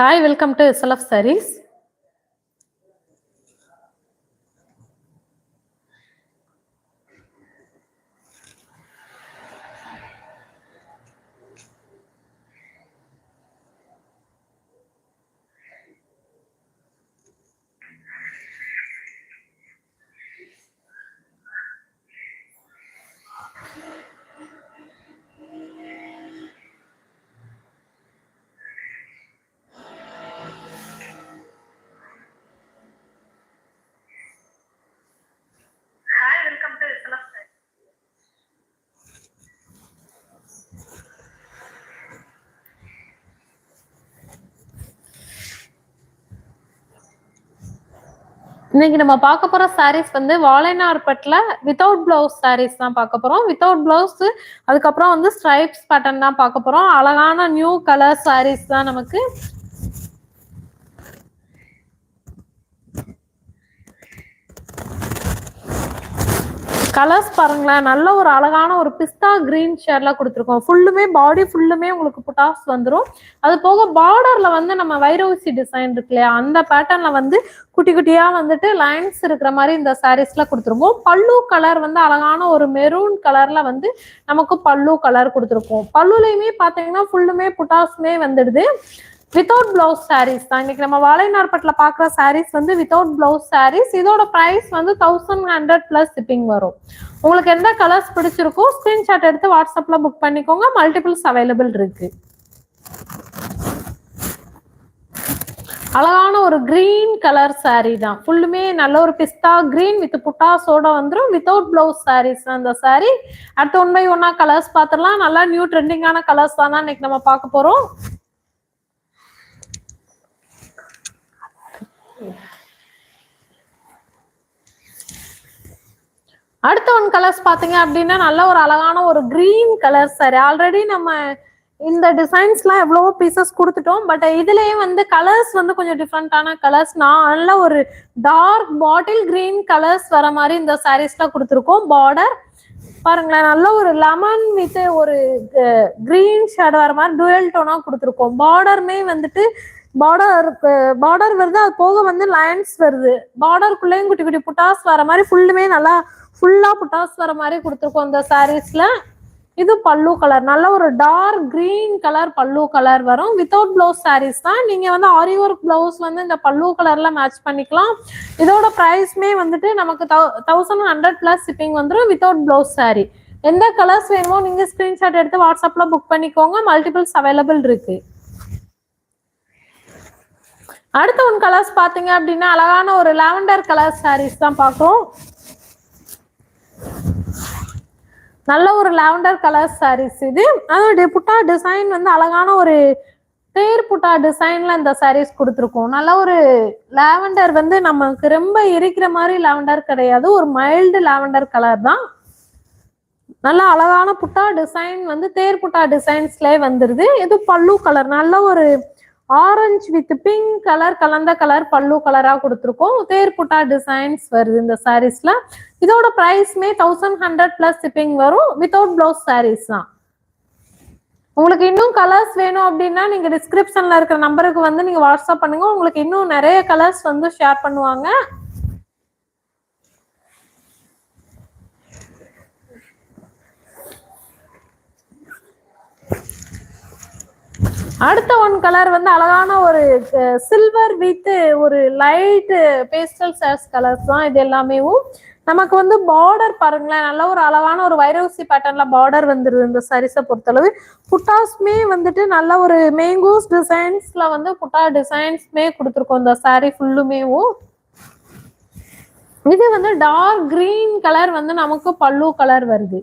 Hi welcome to SLF sarees இன்னைக்கு நம்ம பார்க்க போற சாரீஸ் வந்து வாழைநார்பட்டில் வித்தவுட் பிளவுஸ் சாரீஸ் தான் பார்க்க போறோம். வித்தவுட் பிளவுஸ் அதுக்கப்புறம் வந்து ஸ்ட்ரைப்ஸ் பேட்டர்ன் தான் பார்க்க போறோம். அழகான நியூ கலர் சாரீஸ் தான் நமக்கு கலர்ஸ் பாருங்களேன் நல்ல ஒரு அழகான ஒரு பிஸ்தா கிரீன் ஷேட்ல கொடுத்துருக்கோம். ஃபுல்லுமே பாடி ஃபுல்லுமே உங்களுக்கு புட்டாஸ் வந்துடும் அது போக பார்டர்ல வந்து நம்ம வைரவுசி டிசைன் இருக்கு இல்லையா அந்த பேட்டர்ன்ல வந்து குட்டி குட்டியா வந்துட்டு லைன்ஸ் இருக்கிற மாதிரி இந்த சாரீஸ்லாம் கொடுத்துருக்கோம். பல்லு கலர் வந்து அழகான ஒரு மெரூன் கலர்ல வந்து நமக்கு பல்லு கலர் கொடுத்துருக்கோம். பல்லுலையுமே பார்த்தீங்கன்னா ஃபுல்லுமே புட்டாஸுமே வந்துடுது. வித்தவுட் பிளவுஸ் சாரீஸ் தான். இன்னைக்கு நம்ம வாழைநார்பட்டில் பார்க்குற சாரீஸ் வந்து வித்தவுட் பிளவுஸ் சாரீஸ் இதோட ப்ரைஸ் வந்து தௌசண்ட் ஹண்ட்ரட் ப்ளஸ் ஷிப்பிங் வரும். உங்களுக்கு எந்த கலர்ஸ் பிடிச்சிருக்கோ ஸ்க்ரீன்ஷாட் எடுத்து வாட்ஸ்அப்பில் புக் பண்ணிக்கோங்க. மல்டிபிள்ஸ் அவைலபிள் இருக்கு. அழகான ஒரு கிரீன் கலர் சாரீ தான். ஃபுல்லுமே நல்ல ஒரு பிஸ்தா கிரீன் வித் புட்டாஸோட வந்துடும் வித்தவுட் பிளவுஸ் சாரீஸ் அந்த சாரீ அடுத்து ஒன் பை ஒன்னா கலர்ஸ் பார்த்துடலாம். நல்லா நியூ ட்ரெண்டிங்கான கலர்ஸ் தான் இன்னைக்கு நம்ம பார்க்க போறோம். அடுத்த ஒன் கலர்ஸ் பாத்தீங்க அப்படின்னா நல்ல ஒரு அழகான ஒரு கிரீன் கலர் சாரி ஆல்ரெடி நம்ம இந்த டிசைன்ஸ்லாம் எவ்வளவோ பீசஸ் கொடுத்துட்டோம் பட் இதுலயே வந்து கலர்ஸ் வந்து கொஞ்சம் டிஃப்ரெண்டான கலர்ஸ் நான் நல்ல ஒரு டார்க் பாட்டில் கிரீன் கலர்ஸ் வர மாதிரி இந்த சாரீஸ்லாம் கொடுத்துருக்கோம். பார்டர் பாருங்களேன் நல்ல ஒரு லெமன் வித் ஒரு கிரீன் ஷேட் வர மாதிரி டுவெல் டோனா கொடுத்துருக்கோம். பார்டருமே வந்துட்டு பார்டர் பார்டர் வருது அது போக வந்து லைன்ஸ் வருது. பார்டருக்குள்ளேயும் குட்டி குட்டி புட்டாஸ் வர மாதிரி ஃபுல்லுமே நல்லா ஃபுல்லா புட்டாஸ் வர மாதிரி கொடுத்துருக்கோம் இந்த சாரீஸ்ல இது பல்லு கலர் நல்ல ஒரு dark green colour pallu colour வரும். வித்தவுட் பிளவுஸ் சாரீஸ் தான். நீங்க வந்து ஆரி ஒர்க் பிளவுஸ் வந்து இந்த பல்லு கலர்ல மேட்ச் பண்ணிக்கலாம். இதோட ப்ரைஸ்மே வந்துட்டு நமக்கு தௌசண்ட் ஹண்ட்ரட் பிளஸ் ஷிப்பிங் வந்துடும் வித்தவுட் பிளவுஸ் சாரீ எந்த கலர்ஸ் வேணுமோ நீங்க ஸ்கிரீன்ஷாட் எடுத்து வாட்ஸ்அப்ல புக் பண்ணிக்கோங்க. மல்டிபிள்ஸ் அவைலபிள் இருக்கு. அடுத்த ஒன் கலர்ஸ் பாத்தீங்க அப்படின்னா அழகான ஒரு லாவெண்டர் கலர் சாரீஸ் தான் பார்க்குறோம் நல்ல ஒரு லாவெண்டர் கலர் சாரீஸ் இது. அதோடைய புட்டா டிசைன் வந்து அழகான ஒரு தேர் புட்டா டிசைன்ல இந்த சாரீஸ் கொடுத்துருக்கோம். நல்ல ஒரு லாவெண்டர் வந்து நமக்கு ரொம்ப எரிக்கிற மாதிரி லாவெண்டர் கிடையாது. ஒரு மைல்டு லாவெண்டர் கலர் தான். நல்ல அழகான புட்டா டிசைன் வந்து தேர் புட்டா டிசைன்ஸ்லேயே வந்துருது. இது பல்லு கலர் நல்ல ஒரு ஆரஞ்சு வித் பிங்க் கலர் கலந்த கலர் பல்லு கலரா கொடுத்துருக்கோம். தேர் புட்டா டிசைன்ஸ் வருது இந்த சாரீஸ்ல. இதோட ப்ரைஸ்மே தௌசண்ட் ஹண்ட்ரட் பிளஸ் ஷிப்பிங் வரும் வித்தவுட் பிளவுஸ் சாரீஸ் தான். உங்களுக்கு இன்னும் கலர்ஸ் வேணும் அப்படின்னா நீங்க டிஸ்கிரிப்ஷன்ல இருக்கிற நம்பருக்கு வந்து நீங்க வாட்ஸ்அப் பண்ணுங்க. உங்களுக்கு இன்னும் நிறைய கலர்ஸ் வந்து ஷேர் பண்ணுவாங்க. அடுத்த ஒன் கலர் வந்து அழகான ஒரு சில்வர் வித் ஒரு லைட் பேஸ்டல் சேர்ஸ் கலர்ஸ் தான் இது எல்லாமேவும் நமக்கு வந்து பார்டர் பாருங்களேன். நல்ல ஒரு அழகான ஒரு வைரவுசி பேட்டர்ன்ல பார்டர் வந்துருது இந்த சரிசை பொறுத்தளவு. புட்டாஸ்மே வந்துட்டு நல்ல ஒரு மேங்கோஸ் டிசைன்ஸ்ல வந்து புட்டா டிசைன்ஸ்மே கொடுத்துருக்கோம் இந்த சாரீ ஃபுல்லுமேவும் இது வந்து டார்க் கிரீன் கலர் வந்து நமக்கு பல்லு கலர் வருது.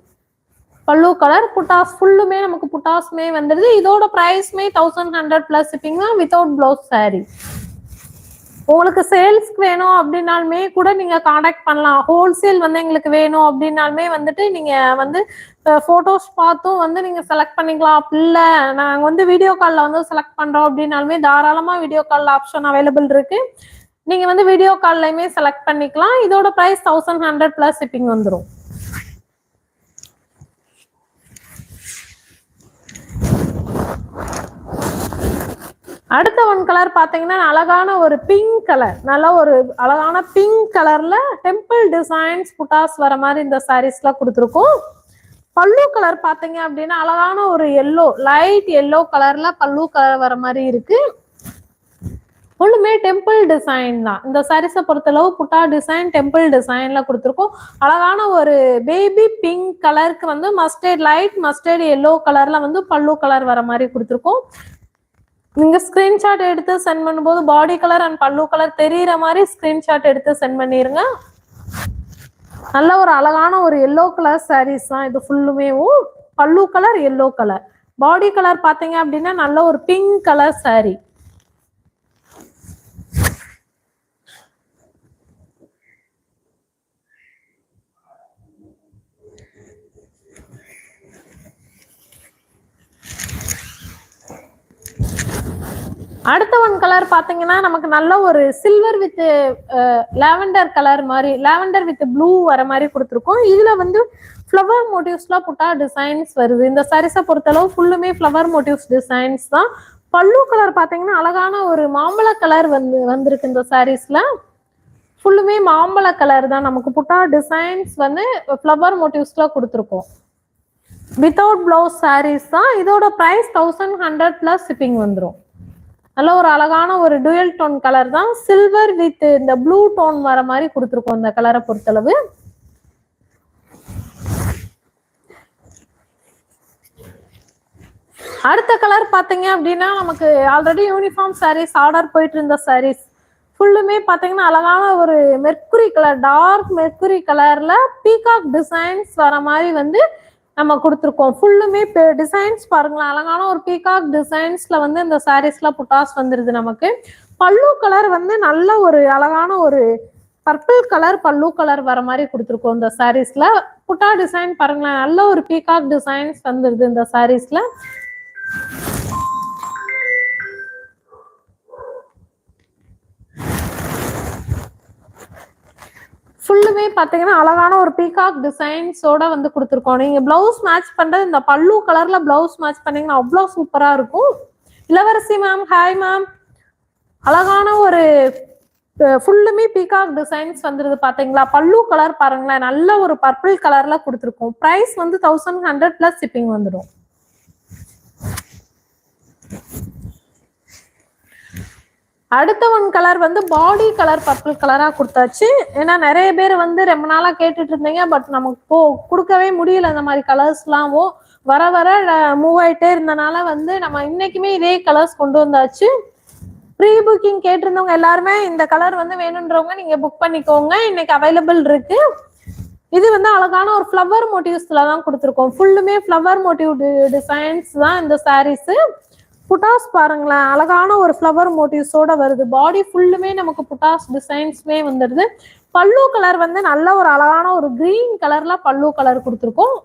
பல்லு கலர் புட்டாஸ் ஃபுல்லுமே நமக்கு புட்டாஸ்மே வந்துடுது இதோட ப்ரைஸ்மே தௌசண்ட் ஹண்ட்ரட் பிளஸ் ஷிப்பிங் தான் வித்தவுட் பிளவுஸ் சாரீ உங்களுக்கு சேல்ஸ்க்கு வேணும் அப்படின்னாலுமே கூட நீங்க காண்டாக்ட் பண்ணலாம். ஹோல்சேல் வந்து எங்களுக்கு வேணும் அப்படின்னாலுமே வந்துட்டு நீங்க வந்து போட்டோஸ் பார்த்தும் வந்து நீங்க செலக்ட் பண்ணிக்கலாம். அப்படி இல்லை நாங்க வந்து வீடியோ கால்ல வந்து செலக்ட் பண்றோம் அப்படின்னாலுமே தாராளமா வீடியோ காலில் ஆப்ஷன் அவைலபிள் இருக்கு. நீங்க வந்து வீடியோ கால்லையுமே செலக்ட் பண்ணிக்கலாம். இதோட price thousand hundred plus shipping வந்துடும் அடுத்த ஒன் கலர் பார்த்தீங்கன்னா அழகான ஒரு பிங்க் கலர் நல்லா ஒரு அழகான பிங்க் கலர்ல டெம்பிள் டிசைன்ஸ் புட்டாஸ் வர மாதிரி இந்த சாரீஸ்லாம் கொடுத்துருக்கோம். பல்லு கலர் பார்த்தீங்க அப்படின்னா அழகான ஒரு எல்லோ லைட் எல்லோ கலர்ல பல்லு கலர் வர மாதிரி இருக்கு. ஃபுல்லுமே டெம்பிள் டிசைன் தான். இந்த சாரீஸை பொறுத்தளவு புட்டா டிசைன் டெம்பிள் டிசைன்ல கொடுத்துருக்கோம். அழகான ஒரு பேபி பிங்க் கலருக்கு வந்து மஸ்டர்ட் லைட் மஸ்டர்ட் எல்லோ கலர்ல வந்து பல்லு கலர் வர மாதிரி கொடுத்துருக்கோம். நீங்க ஸ்கிரீன்ஷாட் எடுத்து சென்ட் பண்ணும்போது body colour and pallu colour தெரியற மாதிரி ஸ்கிரீன்ஷாட் எடுத்து சென்ட் பண்ணிருங்க. நல்ல ஒரு அழகான ஒரு எல்லோ கலர் சாரீஸ் தான் இது ஃபுல்லுமேவும் pallu colour yellow colour body colour பாத்தீங்க அப்படின்னா நல்ல ஒரு பிங்க் கலர் சாரீ அடுத்த ஒன் கலர் பாத்தீங்கன்னா நமக்கு நல்ல ஒரு சில்வர் வித் லாவெண்டர் கலர் மாதிரி லாவெண்டர் வித் ப்ளூ வர மாதிரி கொடுத்துருக்கோம். இதுல வந்து ஃப்ளவர் மோட்டிவ்ஸ்லாம் புட்டா டிசைன்ஸ் வருது. இந்த சாரீஸை பொறுத்தளவு ஃபுல்லுமே ஃப்ளவர் மோட்டிவ்ஸ் டிசைன்ஸ் தான். பல்லு கலர் பாத்தீங்கன்னா அழகான ஒரு மாம்பழ கலர் வந்து வந்திருக்கு இந்த சாரீஸ்ல ஃபுல்லுமே மாம்பழ கலர் தான். நமக்கு புட்டா டிசைன்ஸ் வந்து ஃப்ளவர் மோட்டிவ்ஸ்ல கொடுத்துருக்கோம். வித்தவுட் பிளவுஸ் சாரீஸ் தான். இதோட price thousand hundred plus shipping வந்துடும் நல்ல ஒரு அழகான ஒரு டுயல் டோன் கலர் தான் சில்வர் வித் இந்த ப்ளூ டோன் வர மாதிரி கொடுத்துருக்கோம் இந்த கலரை பொறுத்தளவு. அடுத்த கலர் பார்த்தீங்க அப்படின்னா நமக்கு ஆல்ரெடி யூனிஃபார்ம் சாரீஸ் ஆர்டர் போயிட்டு இருந்த சாரீஸ் ஃபுல்லுமே பார்த்தீங்கன்னா அழகான ஒரு மெர்க்குரி கலர் டார்க் மெர்க்குரி கலர்ல பீகாக் டிசைன்ஸ் வர மாதிரி வந்து நம்ம கொடுத்துருக்கோம். ஃபுல்லுமே டிசைன்ஸ் பாருங்களேன். அழகான ஒரு பீகாக் டிசைன்ஸ்ல வந்து இந்த சாரீஸ்ல புட்டாஸ் வந்துருது நமக்கு. பல்லு கலர் வந்து நல்ல ஒரு அழகான ஒரு பர்பிள் கலர் பல்லு கலர் வர மாதிரி கொடுத்துருக்கோம் இந்த சாரீஸ்ல புட்டா டிசைன் பாருங்களேன். நல்ல ஒரு பீகாக் டிசைன்ஸ் வந்துருது இந்த சாரீஸ்ல பிளவுஸுமே பாத்தீங்கன்னா அழகான ஒரு பீகாக் டிசைன்ஸோட வந்து கொடுத்துருக்கோம். நீங்க பிளவுஸ் மேட்ச் பண்றது இந்த பல்லு கலர்ல பிளவுஸ் மேட்ச் பண்ணீங்கன்னா அவ்வளோ சூப்பரா இருக்கும். இளவரசி மேம் ஹாய் மேம் அழகான ஒரு ஃபுல்லுமே பீகாக் டிசைன்ஸ் வந்துருது பாத்தீங்களா? பல்லு கலர் பாருங்களேன் நல்ல ஒரு பர்பிள் கலர்ல கொடுத்துருக்கோம். ப்ரைஸ் வந்து தௌசண்ட் ஹண்ட்ரட் பிளஸ் ஷிப்பிங் வந்துடும் அடுத்த ஒன் கலர் வந்து பாடி கலர் பர்பிள் கலரா கொடுத்தாச்சு. ஏன்னா நிறைய பேர் வந்து ரொம்ப நாளா கேட்டுட்டு இருந்தீங்க பட் நமக்கு போ கொடுக்கவே முடியல இந்த மாதிரி கலர்ஸ்லாம் வர வர மூவ் ஆயிட்டே இருந்தனால வந்து நம்ம இன்னைக்குமே இதே கலர்ஸ் கொண்டு வந்தாச்சு. ப்ரீ புக்கிங் கேட்டிருந்தவங்க எல்லாருமே இந்த கலர் வந்து வேணுன்றவங்க நீங்க புக் பண்ணிக்கோங்க. இன்னைக்கு அவைலபிள் இருக்கு. இது வந்து அழகான ஒரு ஃப்ளவர் மோட்டிவ்ஸ்ல தான் கொடுத்துருக்கோம். ஃபுல்லுமே ஃப்ளவர் மோட்டிவ் டிசைன்ஸ் தான் இந்த சாரீஸ் புட்டாஸ் பாருங்களேன் அழகான ஒரு ஃப்ளவர் மோட்டிவ்ஸோட வருது. பாடி ஃபுல்லுமே நமக்கு புட்டாஸ் டிசைன்ஸ்மே வந்துடுது. பல்லு கலர் வந்து நல்ல ஒரு அழகான ஒரு கிரீன் கலர்ல பல்லு கலர் கொடுத்துருக்கோம்.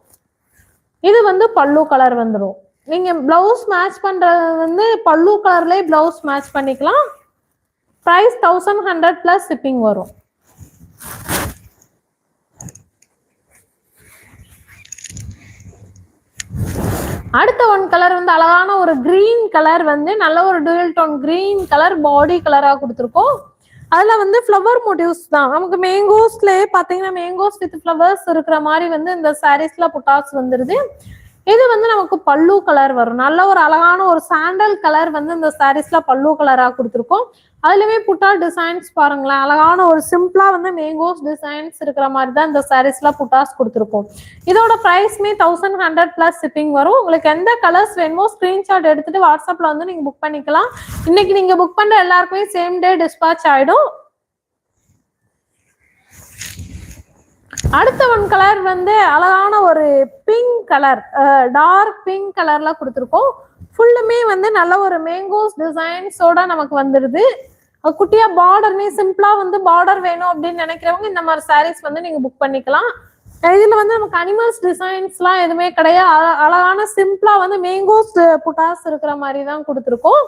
இது வந்து பல்லு கலர் வந்துடும் நீங்க பிளவுஸ் மேட்ச் பண்றது வந்து பல்லு கலர்லயே பிளவுஸ் மேட்ச் பண்ணிக்கலாம். Price thousand hundred plus shipping வரும். அடுத்த ஒன் கலர் வந்து அழகான ஒரு கிரீன் கலர் வந்து நல்ல ஒரு dual tone green colour body கலரா கொடுத்துருக்கோம். அதுல வந்து ஃப்ளவர் மோட்டிவ்ஸ் தான். நமக்கு மேங்கோஸ்லயே பாத்தீங்கன்னா மேங்கோஸ் வித் ஃப்ளவர்ஸ் இருக்கிற மாதிரி வந்து இந்த சாரீஸ்ல புட்டாஸ் வந்துருது. இது வந்து நமக்கு பல்லு கலர் வரும். நல்ல ஒரு அழகான ஒரு சாண்டல் கலர் வந்து இந்த சாரீஸ்ல பல்லு கலரா கொடுத்துருக்கோம். அதுலயுமே புட்டா டிசைன்ஸ் பாருங்களேன். அழகான ஒரு சிம்பிளா வந்து மேங்கோஸ் டிசைன்ஸ் இருக்கிற மாதிரி தான் இந்த சாரீஸ்ல புட்டாஸ் கொடுத்துருக்கோம். இதோட ப்ரைஸ்மே தௌசண்ட் ஹண்ட்ரட் பிளஸ் ஷிப்பிங் வரும். உங்களுக்கு எந்த கலர்ஸ் வேணுமோ ஸ்கிரீன்ஷாட் எடுத்துட்டு வாட்ஸ்அப்ல வந்து நீங்க புக் பண்ணிக்கலாம். இன்னைக்கு நீங்க புக் பண்ற எல்லாருக்குமே சேம் டே டிஸ்பாச் ஆயிடும். அடுத்த ஒன் கலர் வந்து அழகான ஒரு பிங்க் கலர் டார்க் பிங்க் கலர்ல கொடுத்துருக்கோம். ஃபுல்லுமே வந்து நல்ல ஒரு மேங்கோஸ் டிசைன்ஸோட நமக்கு வந்துடுது குட்டியா பார்டர்மே சிம்பிளா வந்து பார்டர் வேணும் அப்படின்னு நினைக்கிறவங்க இந்த மாதிரி சாரீஸ் வந்து நீங்க புக் பண்ணிக்கலாம். இதுல வந்து நமக்கு அனிமல்ஸ் டிசைன்ஸ்லாம் எதுவுமே கிடையாது. அழ- அழகான சிம்பிளா வந்து மேங்கோஸ் புட்டாஸ் இருக்கிற மாதிரி தான் கொடுத்துருக்கோம்.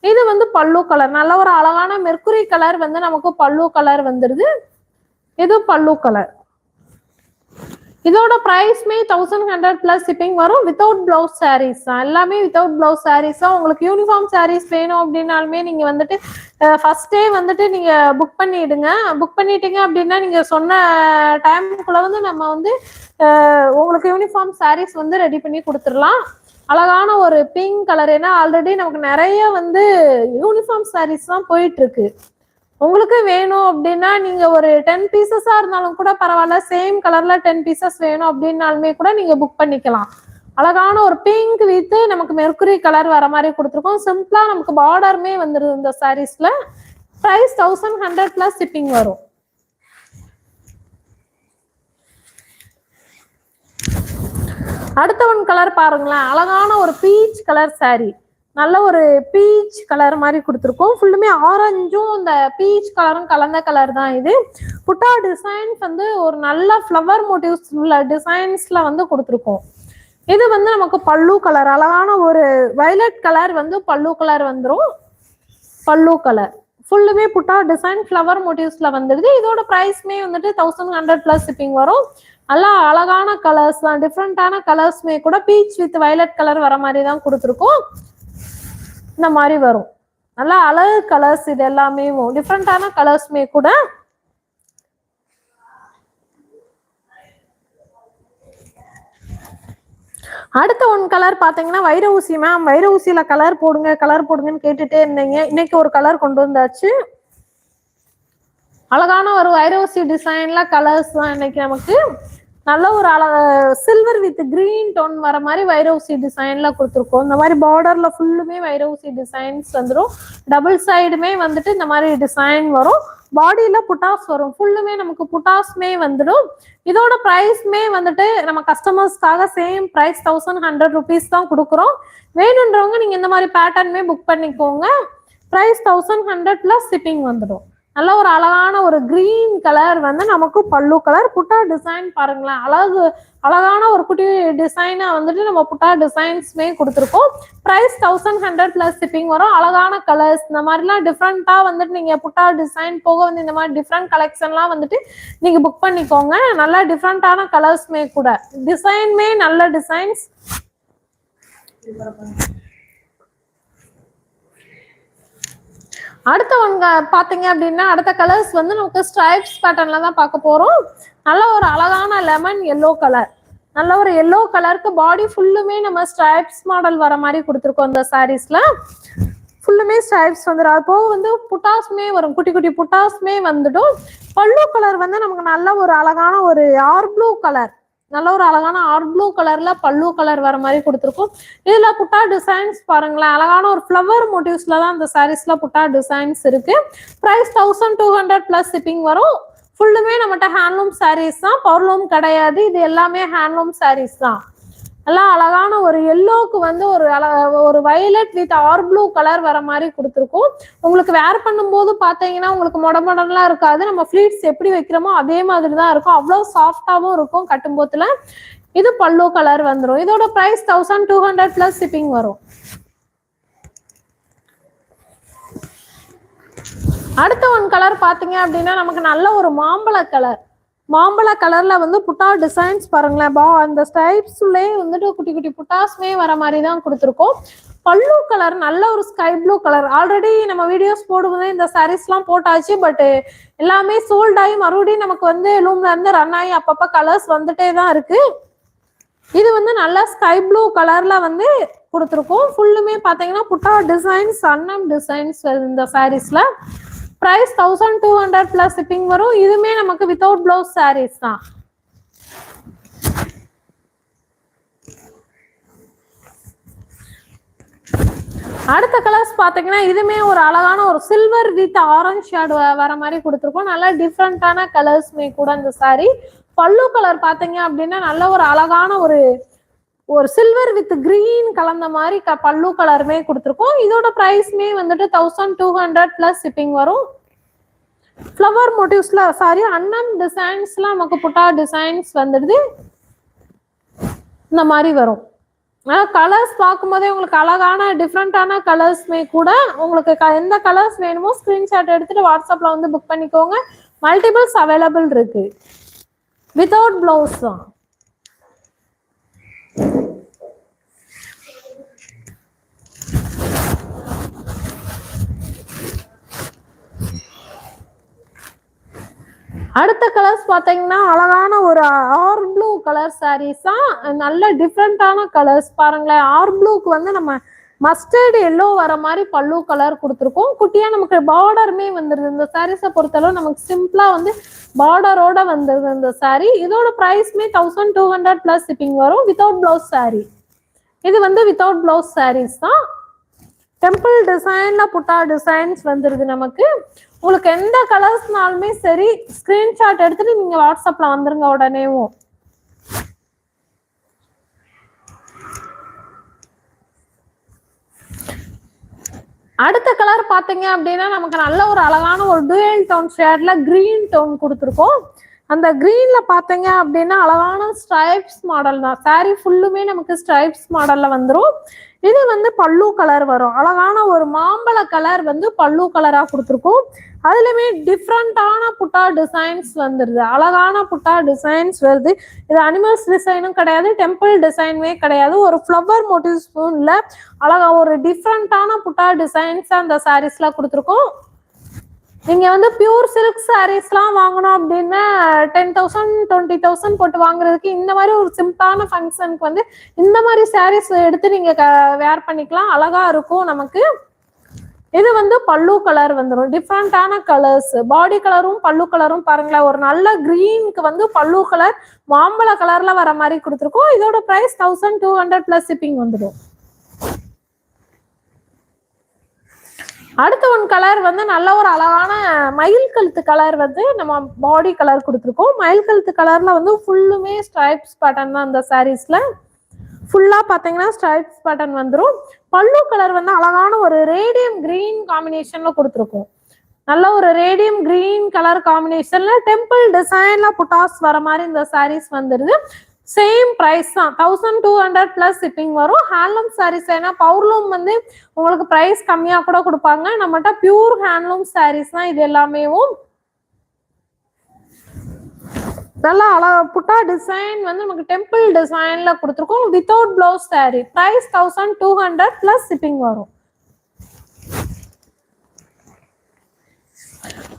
இது வந்து பல்லு கலர் நல்ல ஒரு அழகான மெர்க்குரி கலர் வந்து நமக்கு பல்லு கலர் வந்துருது. இது பல்லு கலர் இதோட ப்ரைஸ்மே தௌசண்ட் ஹண்ட்ரட் பிளஸ் ஷிப்பிங் வரும் வித்தவுட் பிளவுஸ் சாரீஸ் தான். எல்லாமே வித்தவுட் பிளவுஸ் சாரீஸ் தான். உங்களுக்கு யூனிஃபார்ம் சாரீஸ் வேணும் அப்படின்னாலுமே நீங்க வந்துட்டு ஃபர்ஸ்டே வந்துட்டு நீங்க புக் பண்ணிடுங்க. புக் பண்ணிட்டீங்க அப்படின்னா நீங்க சொன்ன டைமுக்குள்ள வந்து நம்ம வந்து உங்களுக்கு யூனிஃபார்ம் சாரீஸ் வந்து ரெடி பண்ணி கொடுத்துடலாம். அழகான ஒரு பிங்க் கலர் ஏன்னா ஆல்ரெடி நமக்கு நிறைய வந்து யூனிஃபார்ம் சாரீஸ் தான் போயிட்டு இருக்கு. உங்களுக்கு வேணும் அப்படின்னா நீங்க ஒரு டென் பீசஸா இருந்தாலும் கூட பரவாயில்ல. சேம் கலர்ல டென் பீசஸ் வேணும் அப்படின்னாலுமே கூட நீங்க புக் பண்ணிக்கலாம். அழகான ஒரு பிங்க் வித்து நமக்கு மெர்குரி கலர் வர மாதிரி கொடுத்துருக்கோம். சிம்பிளா நமக்கு பார்டருமே வந்துருது இந்த சாரீஸ்ல price thousand hundred plus shipping வரும். அடுத்த ஒன் கலர் பாருங்களேன். அழகான ஒரு பீச் கலர் சாரீ நல்ல ஒரு பீச் கலர் மாதிரி கொடுத்துருக்கோம். ஃபுல்லுமே ஆரஞ்சும் இந்த பீச் கலரும் கலந்த கலர் தான் இது. புட்டா டிசைன்ஸ் வந்து ஒரு நல்ல ஃப்ளவர் மோட்டிவ்ஸ் உள்ள டிசைன்ஸ்ல வந்து கொடுத்துருக்கோம். இது வந்து நமக்கு பல்லு கலர் அழகான ஒரு வயலட் கலர் வந்து பல்லு கலர் வந்துடும் பல்லு கலர் ஃபுல்லுமே புட்டா டிசைன் ஃப்ளவர் மோட்டிவ்ஸ்ல வந்துடுது இதோட ப்ரைஸ்மே வந்துட்டு தௌசண்ட் ஹண்ட்ரட் பிளஸ் ஷிப்பிங் வரும். நல்லா அழகான கலர்ஸ் தான். டிஃப்ரெண்டான கலர்ஸ்மே கூட பீச் வித் வயலட் கலர் வர மாதிரி தான் கொடுத்துருக்கோம். இந்த மாதிரி வரும். நல்லா அழகு கலர்ஸ் இது எல்லாமே டிஃப்ரெண்டான கலர்ஸ்மே கூட அடுத்த ஒன் கலர் பாத்தீங்கன்னா வைர ஊசி மேம் வைர ஊசியில கலர் போடுங்க கலர் போடுங்கன்னு கேட்டுட்டே இருந்தீங்க. இன்னைக்கு ஒரு கலர் கொண்டு வந்தாச்சு. அழகான ஒரு வைர ஊசி டிசைன்ல கலர்ஸ் தான் இன்னைக்கு நமக்கு. நல்ல ஒரு அழ சில்வர் வித் கிரீன் டோன் வர மாதிரி வைரவுசி டிசைன்ல கொடுத்துருக்கோம். இந்த மாதிரி பார்டர்ல ஃபுல்லுமே வைரவுசி டிசைன்ஸ் வந்துடும் டபுள் சைடுமே வந்துட்டு இந்த மாதிரி டிசைன் வரும். பாடியில புட்டாஸ் வரும். ஃபுல்லுமே நமக்கு புட்டாஸ்மே வந்துடும். இதோட ப்ரைஸ்மே வந்துட்டு நம்ம கஸ்டமர்ஸ்க்காக same price thousand hundred rupees தான் கொடுக்குறோம். வேணுன்றவங்க நீங்க இந்த மாதிரி பேட்டர்னுமே புக் பண்ணிக்கோங்க. Price thousand hundred plus shipping வந்துடும். நல்ல ஒரு அழகான ஒரு கிரீன் கலர் வந்து நமக்கு பல்லு கலர் புட்டா டிசைன் பாருங்களேன். அழகு அழகான ஒரு குட்டி டிசைனா வந்துட்டு நம்ம புட்டா டிசைன்ஸ்மே கொடுத்துருக்கோம். Price thousand hundred plus shipping வரும். அழகான கலர்ஸ் இந்த மாதிரிலாம் டிஃப்ரெண்டா வந்துட்டு நீங்க புட்டா டிசைன் போக வந்து இந்த மாதிரி டிஃப்ரெண்ட் கலெக்ஷன்லாம் வந்துட்டு நீங்க புக் பண்ணிக்கோங்க. நல்லா டிஃப்ரெண்டான கலர்ஸ்மே கூட. டிசைன்மே நல்ல டிசைன்ஸ் அடுத்த பார்த்தீங்க அப்படின்னா அடுத்த கலர்ஸ் வந்து நமக்கு ஸ்ட்ரைப்ஸ் பேட்டர்ன்ல தான் பார்க்க போறோம். நல்ல ஒரு அழகான லெமன் எல்லோ கலர் நல்ல ஒரு எல்லோ கலருக்கு பாடி ஃபுல்லுமே நம்ம ஸ்ட்ரைப்ஸ் மாடல் வர மாதிரி கொடுத்துருக்கோம் இந்த சாரீஸ்ல ஃபுல்லுமே ஸ்ட்ரைப்ஸ் வந்துடும். அது போக வந்து புட்டாஸ்மே வரும். குட்டி குட்டி புட்டாஸ்மே வந்துடும். பல்லு கலர் வந்து நமக்கு நல்ல ஒரு அழகான ஒரு ஆர் ப்ளூ கலர் நல்ல ஒரு அழகான ஆர்ட் ப்ளூ கலர்ல பல்லு கலர் வர மாதிரி கொடுத்துருக்கோம். இதுல புட்டா டிசைன்ஸ் பாருங்களேன். அழகான ஒரு ஃப்ளவர் மோட்டிவ்ஸ்ல தான் அந்த சாரீஸ்ல புட்டா டிசைன்ஸ் இருக்கு. Price thousand two hundred plus shipping வரும். ஃபுல்லுமே நம்மகிட்ட ஹேண்ட்லூம் சாரீஸ் தான். பவர்லூம் கிடையாது. இது எல்லாமே ஹேண்ட்லூம் சாரீஸ் தான். நல்லா அழகான ஒரு எல்லோக்கு வந்து ஒரு ஒரு violet with or blue colour வர மாதிரி கொடுத்துருக்கோம். உங்களுக்கு வேர் பண்ணும்போது பார்த்தீங்கன்னா உங்களுக்கு மொட மொடலாம் இருக்காது. நம்ம ஃப்ளீட்ஸ் எப்படி வைக்கிறோமோ அதே மாதிரி தான் இருக்கும். அவ்வளோ சாஃப்டாகவும் இருக்கும் கட்டும்போதுல. இது பல்லு கலர் வந்துடும் இதோட price thousand two hundred plus shipping வரும். அடுத்த ஒன் கலர் பார்த்தீங்க அப்படின்னா நமக்கு நல்ல ஒரு மாம்பழ கலர் மாம்பழ கலர்ல வந்து புட்டா டிசைன்ஸ் பாருங்களேன். பா அந்த ஸ்டைப்ஸ்லயே வந்துட்டு குட்டி குட்டி புட்டாஸ்மே வர மாதிரி தான் கொடுத்துருக்கோம். பல்லு கலர் நல்ல ஒரு ஸ்கை ப்ளூ கலர் ஆல்ரெடி நம்ம வீடியோஸ் போடும்போது இந்த சாரீஸ்லாம் போட்டாச்சு பட் எல்லாமே சோல்ட் ஆகி மறுபடியும் நமக்கு வந்து லூம்ல இருந்து ரன் ஆகி அப்பப்ப கலர்ஸ் வந்துட்டே தான் இருக்கு. இது வந்து நல்ல ஸ்கை ப்ளூ கலர்ல வந்து கொடுத்துருக்கோம். ஃபுல்லுமே பாத்தீங்கன்னா புட்டா டிசைன்ஸ் அன்னம் டிசைன்ஸ் இந்த சாரீஸ்ல price thousand two hundred plus shipping வரும். இதுவுமே நமக்கு வித்தவுட் பிளவுஸ் சாரீஸ் தான். அடுத்த கலர்ஸ் பாத்தீங்கன்னா இதுமே ஒரு அழகான ஒரு சில்வர் வித் ஆரஞ்ச் ஷேடு வர மாதிரி கொடுத்துருக்கோம். நல்லா டிஃப்ரெண்டான கலர்ஸ்மே கூட இந்த சாரி பல்லு கலர் பாத்தீங்க அப்படின்னா நல்ல ஒரு அழகான ஒரு ஒரு சில்வர் வித் கிரீன் கலந்த மாதிரி க பல்லு கலருமே கொடுத்துருக்கோம். இதோட ப்ரைஸ்மே வந்துட்டு thousand two hundred plus shipping வரும். ஃப்ளவர் மோட்டிவ்ஸ்ல சாரி அண்ணன் டிசைன்ஸ்ல நமக்கு புட்டா டிசைன்ஸ் வந்துடுது. இந்த மாதிரி வரும். ஆனால் கலர்ஸ் பார்க்கும்போதே உங்களுக்கு அழகான டிஃப்ரெண்டான கலர்ஸ்மே கூட உங்களுக்கு க- எந்த கலர்ஸ் வேணுமோ ஸ்க்ரீன்ஷாட் எடுத்துட்டு வாட்ஸ்அப்பில் வந்து புக் பண்ணிக்கோங்க. மல்டிபிள்ஸ் அவைலபிள் இருக்கு. வித்தவுட் ப்ளவுஸ் தான். அடுத்த கலர்ஸ் பாத்தீங்கன்னா அழகான ஒரு ஆர் ப்ளூ கலர் சாரீஸா தான் நல்ல டிஃப்ரெண்டான கலர்ஸ் பாருங்களேன் ஆர் ப்ளூக்கு வந்து நம்ம மஸ்டர்டு எல்லோ வர மாதிரி பல்லு கலர் கொடுத்துருக்கோம். குட்டியா நமக்கு பார்டருமே வந்துருது. இந்த சாரீஸை பொறுத்தளவு நமக்கு சிம்பிளா வந்து பார்டரோட வந்துருது இந்த சாரீ இதோட ப்ரைஸ்மே thousand two hundred plus shipping வரும் வித்தவுட் பிளவுஸ் சாரீ இது வந்து வித்தவுட் பிளவுஸ் சாரீஸ் தான். டெம்பிள் டிசைன்ல புட்டா டிசைன்ஸ் வந்துருது நமக்கு. உங்களுக்கு எந்த கலர்ஸ்னாலுமே சரி ஸ்கிரீன்ஷாட் எடுத்துட்டு நீங்க வாட்ஸ்அப்ல வந்துருங்க உடனேவும். அடுத்த கலர் பாத்தீங்க அப்படின்னா நமக்கு நல்ல ஒரு அழகான ஒரு டூயல் டோன் ஷேட்ல கிரீன் டோன் கொடுத்துருக்கோம். அந்த கிரீன்ல பாத்தீங்க அப்படின்னா அழகான ஸ்ட்ரைப்ஸ் மாடல் தான். saree ஃபுல்லுமே நமக்கு ஸ்ட்ரைப்ஸ் மாடல்ல வந்துடும் இது வந்து பல்லு கலர் வரும். அழகான ஒரு மாம்பழ கலர் வந்து பல்லு கலரா கொடுத்துருக்கோம். அதுலயுமே டிஃப்ரெண்டான புட்டா டிசைன்ஸ் வந்துருது. அழகான புட்டா டிசைன்ஸ் வருது. இது அனிமல்ஸ் டிசைனும் கிடையாது டெம்பிள் டிசைனுமே கிடையாது. ஒரு ஃப்ளவர் மோட்டிவ்ஸும் இல்ல அழகா ஒரு டிஃப்ரெண்டான புட்டா டிசைன்ஸ் அந்த சாரீஸ்ல கொடுத்துருக்கோம். நீங்க வந்து பியூர் சில்க் சாரீஸ்லாம் வாங்கணும் அப்படின்னா டென் தௌசண்ட் டுவெண்ட்டி தௌசண்ட் போட்டு வாங்குறதுக்கு இந்த மாதிரி ஒரு சிம்பிளான ஃபங்க்ஷனுக்கு வந்து இந்த மாதிரி சாரீஸ் எடுத்து நீங்க வேர் பண்ணிக்கலாம். அழகா இருக்கும் நமக்கு. இது வந்து பல்லு கலர் வந்துடும் டிஃப்ரெண்டான கலர்ஸ் பாடி கலரும் பல்லு கலரும் பாருங்களேன். ஒரு நல்ல கிரீனுக்கு வந்து பல்லு கலர் மாம்பழ கலர்ல வர மாதிரி கொடுத்துருக்கோம். இதோட price thousand two hundred plus shipping வந்துடும் அடுத்த ஒன் கலர் வந்து நல்ல ஒரு அழகான மயில் கழுத்து கலர் வந்து நம்ம பாடி கலர் கொடுத்துருக்கோம். மயில் கழுத்து கலர்ல வந்து ஃபுல்லுமே ஸ்ட்ரைப்ஸ் பேட்டர்ன் தான் அந்த சாரீஸ்ல ஃபுல்லா பாத்தீங்கன்னா ஸ்ட்ரைப்ஸ் பேட்டர்ன் வந்துரும். பல்லு கலர் வந்து அழகான ஒரு ரேடியம் கிரீன் காம்பினேஷன்ல கொடுத்துருக்கோம். நல்ல ஒரு ரேடியம் கிரீன் கலர் காம்பினேஷன்ல டெம்பிள் டிசைன்ல புட்டாஸ் வர மாதிரி இந்த சாரீஸ் வந்துருது. சேம் ப்ரைஸ் தான். Thousand two hundred plus shipping வரும். ஹேண்ட்லூம் சாரீஸ் ஏன்னா பவுர்லூம் வந்து உங்களுக்கு ப்ரைஸ் கம்மியாக கூட கொடுப்பாங்க. நம்மகிட்ட பியூர் ஹேண்ட்லூம் சாரீஸ் தான் இது எல்லாமேவும். நல்லா அழகா புட்டா டிசைன் வந்து நமக்கு டெம்பிள் டிசைன்ல கொடுத்துருக்கோம். Without blouse saree. Price thousand two hundred plus shipping வரும்.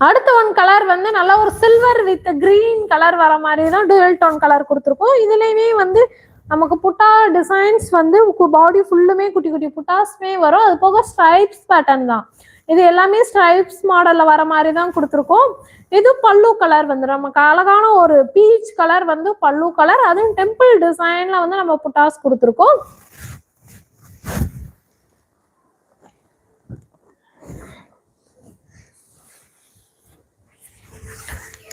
அடுத்த ஒன் கலர் வந்து நல்லா ஒரு சில்வர் வித் கிரீன் கலர் வர மாதிரி தான் டுவெல் டோன் கலர் கொடுத்துருக்கோம். இதுலயுமே வந்து நமக்கு புட்டா டிசைன்ஸ் வந்து பாடி ஃபுல்லுமே குட்டி குட்டி புட்டாஸ்மே வரும். அது போக ஸ்ட்ரைப்ஸ் பேட்டர்ன் தான். இது எல்லாமே ஸ்ட்ரைப்ஸ் மாடல்ல வர மாதிரி தான் கொடுத்துருக்கோம். இது பல்லு கலர் வந்து நமக்கு அழகான ஒரு பீச் கலர் வந்து பல்லு கலர் அதுவும் டெம்பிள் டிசைன்ல வந்து நம்ம புட்டாஸ் கொடுத்துருக்கோம்.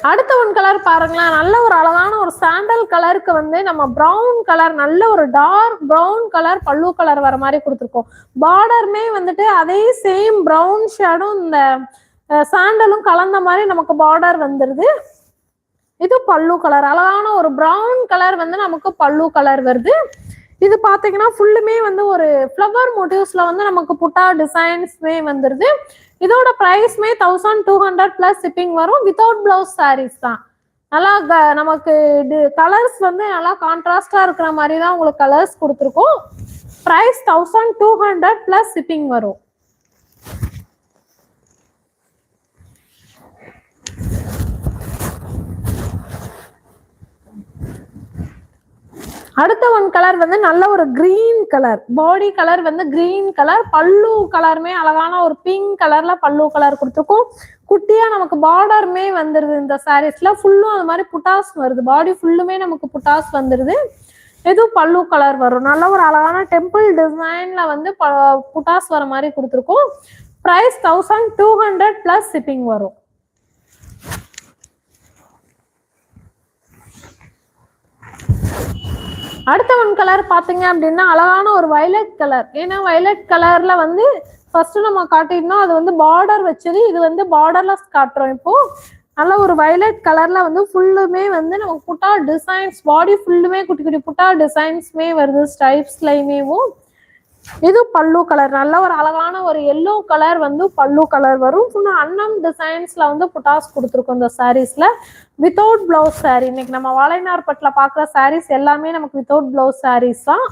அடுத்த ஒன் கலர் பாருங்களேன். நல்ல ஒரு அழகான ஒரு சாண்டல் கலருக்கு வந்து நம்ம ப்ரௌன் கலர் நல்ல ஒரு dark brown colour pallu colour வர மாதிரி கொடுத்துருக்கோம். பார்டருமே வந்துட்டு அதே சேம் ப்ரௌன் ஷேடும் இந்த சாண்டலும் கலந்த மாதிரி நமக்கு பார்டர் வந்துருது. இது பல்லு கலர் அழகான ஒரு ப்ரௌன் கலர் வந்து நமக்கு பல்லு கலர் வருது. இது பாத்தீங்கன்னா ஃபுல்லுமே வந்து ஒரு ஃப்ளவர் மோட்டிவ்ஸ்ல வந்து நமக்கு புட்டா டிசைன்ஸ்மே வந்துருது. இதோட ப்ரைஸ்மே thousand two hundred plus shipping வரும் வித்தவுட் பிளவுஸ் சாரீஸ் தான். நல்லா க- நமக்கு கலர்ஸ் வந்து நல்லா கான்ட்ராஸ்டா இருக்கிற மாதிரி தான் உங்களுக்கு கலர்ஸ் கொடுத்துருக்கோம். Price thousand two hundred plus shipping வரும். அடுத்த ஒன் கலர் வந்து நல்ல ஒரு கிரீன் கலர் பாடி கலர் வந்து கிரீன் கலர் பல்லு கலருமே அழகான ஒரு பிங்க் கலர்ல பல்லு கலர் கொடுத்துருக்கும். குட்டியா நமக்கு பார்டருமே வந்துருது இந்த சாரீஸ்ல ஃபுல்லும் அது மாதிரி புட்டாஸ் வருது. பாடி ஃபுல்லுமே நமக்கு புட்டாஸ் வந்துருது. எதுவும் பல்லு கலர் வரும். நல்ல ஒரு அழகான டெம்பிள் டிசைன்ல வந்து ப- புட்டாஸ் வர மாதிரி கொடுத்துருக்கோம். Price thousand two hundred plus shipping வரும். அடுத்த ஒன் கலர் பாத்தீங்க அப்படின்னா அழகான ஒரு வயலட் கலர் ஏன்னா வயலட் கலர்ல வந்து ஃபர்ஸ்ட் நம்ம காட்டியிருந்தோம் அது வந்து பார்டர் வச்சது. இது வந்து பார்டர்லெஸ் காட்டுறோம் இப்போ. நல்ல ஒரு வயலட் கலர்ல வந்து ஃபுல்லுமே வந்து நமக்கு புட்டா டிசைன்ஸ் பாடி ஃபுல்லுமே குட்டி குட்டி புட்டா டிசைன்ஸ்மே வருது ஸ்டைப்ஸ்லையுமேவும் இது பல்லு கலர் நல்ல ஒரு அழகான ஒரு எல்லோ கலர் வந்து பல்லு கலர் வரும். ஃபுல்லா அன்னம் டிசைன்ஸ்ல வந்து புட்டாஸ் கொடுத்துருக்கோம் இந்த சாரீஸ்ல வித்தவுட் பிளவுஸ் saree. இன்னைக்கு நம்ம வாழைநார்பட்டில் பார்க்குற சாரீஸ் எல்லாமே நமக்கு வித்தவுட் பிளவுஸ் சாரீஸ் தான்.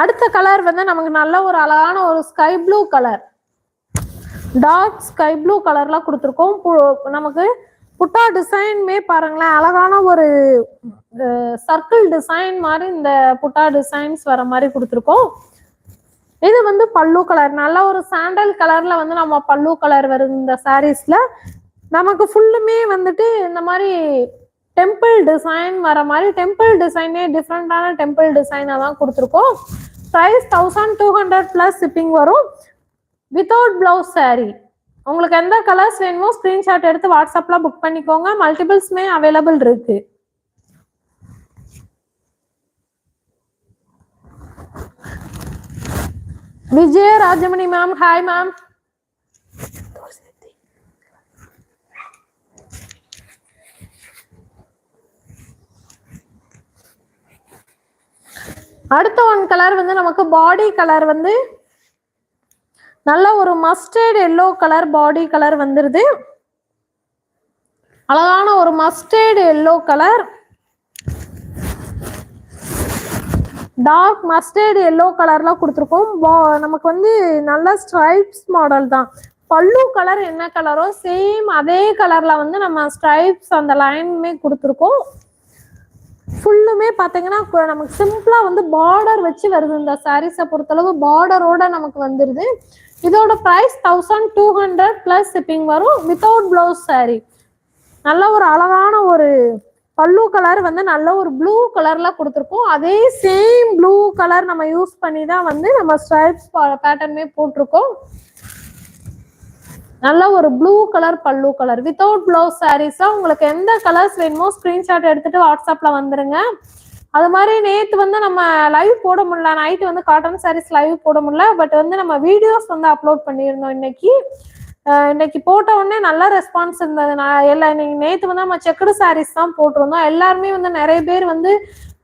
அடுத்த கலர் வந்து நமக்கு நல்ல ஒரு அழகான ஒரு sky blue colour dark sky blue கலர்லாம் கொடுத்துருக்கோம். நமக்கு புட்டா டிசைன்மே பாருங்களேன் அழகான ஒரு சர்க்கிள் டிசைன் மாதிரி இந்த புட்டா டிசைன்ஸ் வர மாதிரி கொடுத்துருக்கோம். இது வந்து பல்லு கலர் நல்ல ஒரு சாண்டல் கலர்ல வந்து நம்ம பல்லு கலர் வருது இந்த சாரீஸ்ல நமக்கு ஃபுல்லுமே வந்துட்டு இந்த மாதிரி டெம்பிள் டிசைன் வர மாதிரி டெம்பிள் டிசைனே டிஃப்ரெண்டான டெம்பிள் டிசைனாக தான் கொடுத்துருக்கோம். Price thousand two hundred plus shipping வரும். வித்தவுட் பிளவுஸ் சாரீ உங்களுக்கு எந்த கலர்ஸ் வேணுமோ ஸ்கிரீன்ஷாட் எடுத்து வாட்ஸ்அப்ல புக் பண்ணிக்கோங்க. மல்டிபிள்ஸ்மே அவைலபிள் இருக்கு. Vijaya Rajamani ma'am hi ma'am அடுத்த ஒன் கலர் வந்து நமக்கு பாடி கலர் வந்து நல்ல ஒரு mustard yellow colour body colour வந்துருது. அழகான ஒரு mustard yellow colour dark mustard yellow கலர்லாம் கொடுத்துருக்கோம். பா- நமக்கு வந்து நல்ல ஸ்ட்ரைப்ஸ் மாடல் தான். பல்லு கலர் என்ன கலரோ சேம் அதே கலர்ல வந்து நம்ம ஸ்ட்ரைப்ஸ் அந்த லைனுமே கொடுத்துருக்கோம். ஃபுல்லுமே பார்த்தீங்கன்னா நமக்கு சிம்பிளாக வந்து பார்டர் வச்சு வருது. இந்த சாரீஸை பொறுத்தளவு பார்டரோட நமக்கு வந்துடுது இதோட price thousand two hundred plus shipping வரும் வித்தவுட் பிளவுஸ் saree. நல்ல ஒரு அழகான ஒரு பல்லு கலர் வந்து நல்ல ஒரு ப்ளூ கலர்ல கொடுத்துருக்கோம். அதே சேம் ப்ளூ கலர் நம்ம யூஸ் பண்ணி தான் வந்து நம்ம ஸ்ட்ரைப்ஸ் பேட்டர்னுமே போட்டிருக்கோம். நல்ல ஒரு ப்ளூ கலர் பல்லு கலர் வித்தவுட் பிளவுஸ் சாரீஸா உங்களுக்கு எந்த கலர்ஸ் வேணுமோ ஸ்கிரீன்ஷாட் எடுத்துட்டு வாட்ஸ்அப்ல வந்துருங்க. அது மாதிரி நேத்து வந்து நம்ம லைவ் போட முடியல. நைட்டு வந்து காட்டன் சாரீஸ் லைவ் போட முடியல. பட் வந்து நம்ம வீடியோஸ் வந்து அப்லோட் பண்ணியிருந்தோம் இன்னைக்கு. இன்னைக்கு போட்ட உடனே நல்ல ரெஸ்பான்ஸ் இருந்தது. நான் எல்லா இன்னைக்கு நேத்து வந்து நம்ம செக்குடு சாரீஸ் தான் போட்டிருந்தோம். எல்லாருமே வந்து நிறைய பேர் வந்து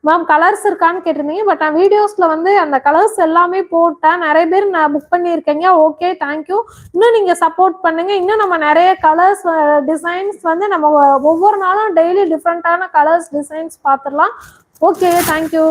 மேம் கலர்ஸ் இருக்கான்னு கேட்டிருந்தீங்க. பட் நான் வீடியோஸ்ல வந்து அந்த கலர்ஸ் எல்லாமே போட்டேன். நிறைய பேர் நான் புக் பண்ணியிருக்கேங்க. ஓகே தேங்க்யூ இன்னும் நீங்க சப்போர்ட் பண்ணுங்க. இன்னும் நம்ம நிறைய கலர்ஸ் டிசைன்ஸ் வந்து நம்ம ஒவ்வொரு நாளும் டெய்லி டிஃப்ரெண்டான கலர்ஸ் டிசைன்ஸ் பார்த்துடலாம். Okay thank you